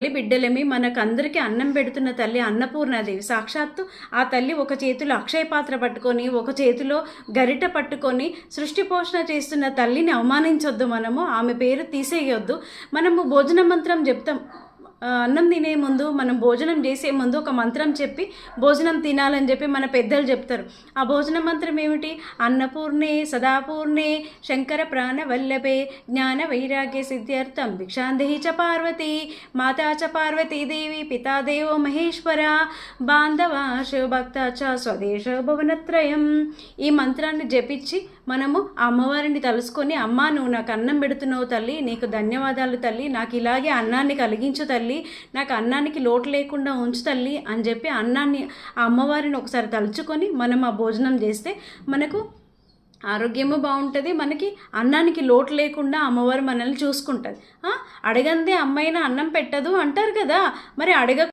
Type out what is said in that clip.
తల్లి బిడ్డలేమి మనకందరికీ అన్నం పెడుతున్న తల్లి అన్నపూర్ణాదేవి. సాక్షాత్తు ఆ తల్లి ఒక చేతిలో అక్షయ పాత్ర పట్టుకొని ఒక చేతిలో గరిట పట్టుకొని సృష్టి పోషణ చేస్తున్న తల్లిని అవమానించొద్దు మనము ఆమె పేరు తీసేయొద్దు. మనము భోజన మంత్రం చెప్తాం అన్నం తినే ముందు మనం భోజనం చేసే ముందు ఒక మంత్రం చెప్పి భోజనం తినాలని చెప్పి మన పెద్దలు చెప్తారు. ఆ భోజన మంత్రం ఏమిటి? అన్నపూర్ణే సదాపూర్ణే శంకర ప్రాణవల్లభే జ్ఞాన వైరాగ్య సిద్ధ్యర్థం భిక్షాందేహి చ పార్వతి మాతా చ పార్వతీదేవి పితాదేవో మహేశ్వర బాంధవాశ భక్త చ స్వదేశ భువనత్రయం. ఈ మంత్రాన్ని జపించి మనము అమ్మవారిని తలుసుకొని అమ్మ నువ్వు నాకు అన్నం పెడుతున్నావు తల్లి నీకు ధన్యవాదాలు తల్లి నాకు ఇలాగే అన్నాన్ని కలిగించు తల్లి నాకు అన్నానికి లోటు లేకుండా ఉంచు తల్లి అని చెప్పి అన్నాన్ని ఆ అమ్మవారిని ఒకసారి తలుచుకొని మనం ఆ భోజనం చేస్తే మనకు ఆరోగ్యము బాగుంటుంది మనకి అన్నానికి లోటు లేకుండా అమ్మవారు మనల్ని చూసుకుంటుంది. ఆ, అడగందే అమ్మైనా అన్నం పెట్టదు అంటారు కదా. మరి అడగ